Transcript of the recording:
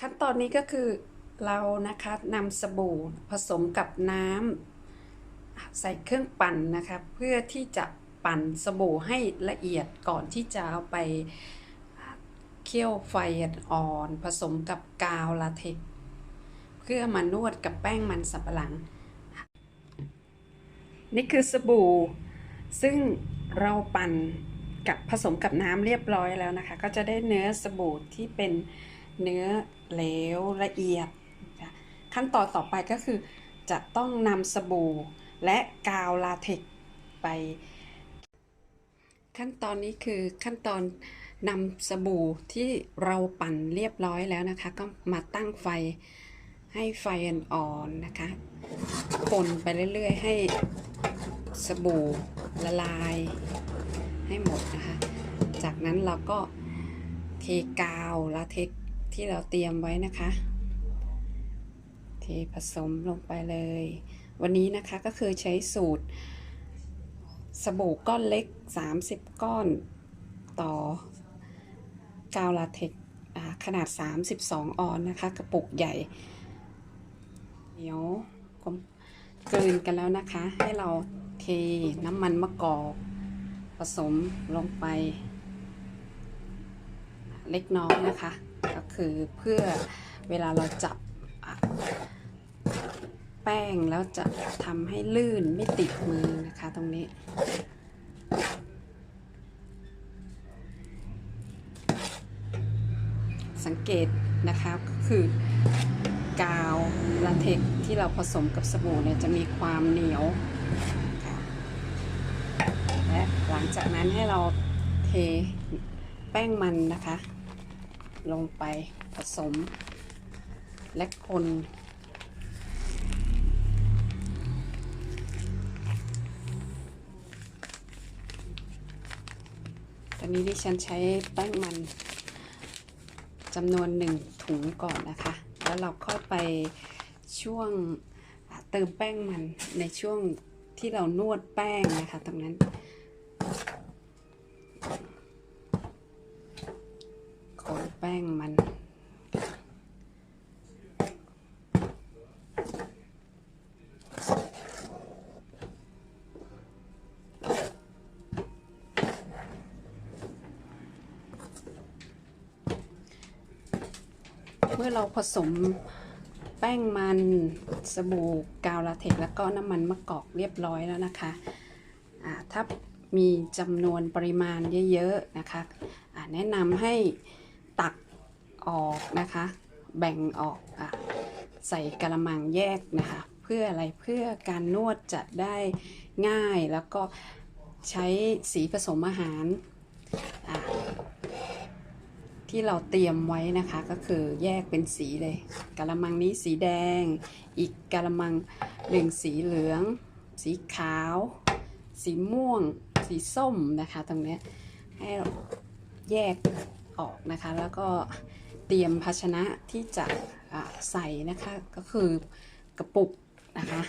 ขั้นตอนนี้ก็คือเรานะคะนำสบู่ผสมกับน้ำใส่เครื่องปั่นนะคะ เพื่อที่จะปั่นสบู่ให้ละเอียดก่อนที่จะเอาไปเคี่ยวไฟอ่อน ผสมกับกาวลาเท็กเพื่อมานวดกับแป้งมันสับปะหลัง นี่คือสบู่ ซึ่งเราปั่นกับผสมกับน้ำเรียบร้อยแล้วนะคะ ก็จะได้เนื้อสบู่ที่เป็น เนื้อเหลวละเอียด ขั้นตอนต่อไปก็คือ จะต้องนำสบู่และกาวลาเท็กไป ขั้นตอนนี้คือขั้นตอนนำสบู่ที่เราปั่นเรียบร้อยแล้วนะคะ ก็มาตั้งไฟให้ไฟอ่อนๆนะคะคนไปเรื่อยๆ ให้สบู่ละลายให้หมดนะคะ จากนั้นเราก็เทกาวลาเท็ก ที่เราเตรียมไว้นะคะ เทผสมลงไปเลย วันนี้นะคะก็คือใช้สูตร สบู่ก้อนเล็ก 30 ก้อนต่อกาวลาเท็กซ์อ่าขนาด 32 ออนนะคะ กระปุกใหญ่เดี๋ยวกมกลืนกันแล้วนะคะ ให้เราเทน้ำมันมะกอกผสมลงไป เล็กน้อยนะคะ ก็คือเพื่อเวลาเราจับแป้งแล้วจะทำให้ลื่นไม่ติดมือนะคะตรงนี้ สังเกตนะคะก็คือกาวลาเท็กที่เราผสมกับสบู่เนี่ยจะมีความเหนียว และหลังจากนั้นให้เราเทแป้งมันนะคะ ลงไปผสม และคนตอนนี้ดิฉันใช้แป้งมันจำนวนหนึ่งถุงก่อนนะคะ แล้วเราค่อยไปช่วงเติมแป้งมันในช่วงที่เรานวดแป้งนะคะตรงนั้น คน แป้งมัน เมื่อเราผสมแป้งมันสบู่กาวลาเทกแล้วก็น้ำมันมะกอกเรียบร้อยแล้วนะคะถ้ามีจำนวนปริมาณเยอะ ๆ นะคะแนะนำให้ ตักออกนะคะ แบ่งออกอะใส่กระมังแยกนะคะ เพื่ออะไรเพื่อการนวดจะได้ง่ายแล้วก็ใช้สีผสมอาหาร ที่เราเตรียมไว้นะคะก็คือแยกเป็นสีเลยกะละมังนี้สีแดง อีกกะละมังหนึ่งสีเหลือง สีขาว สีม่วง สีส้มนะคะ ตรงนี้ให้แยก ออกนะคะ แล้วก็เตรียมภาชนะที่จะใส่นะคะก็คือกระปุกนะคะ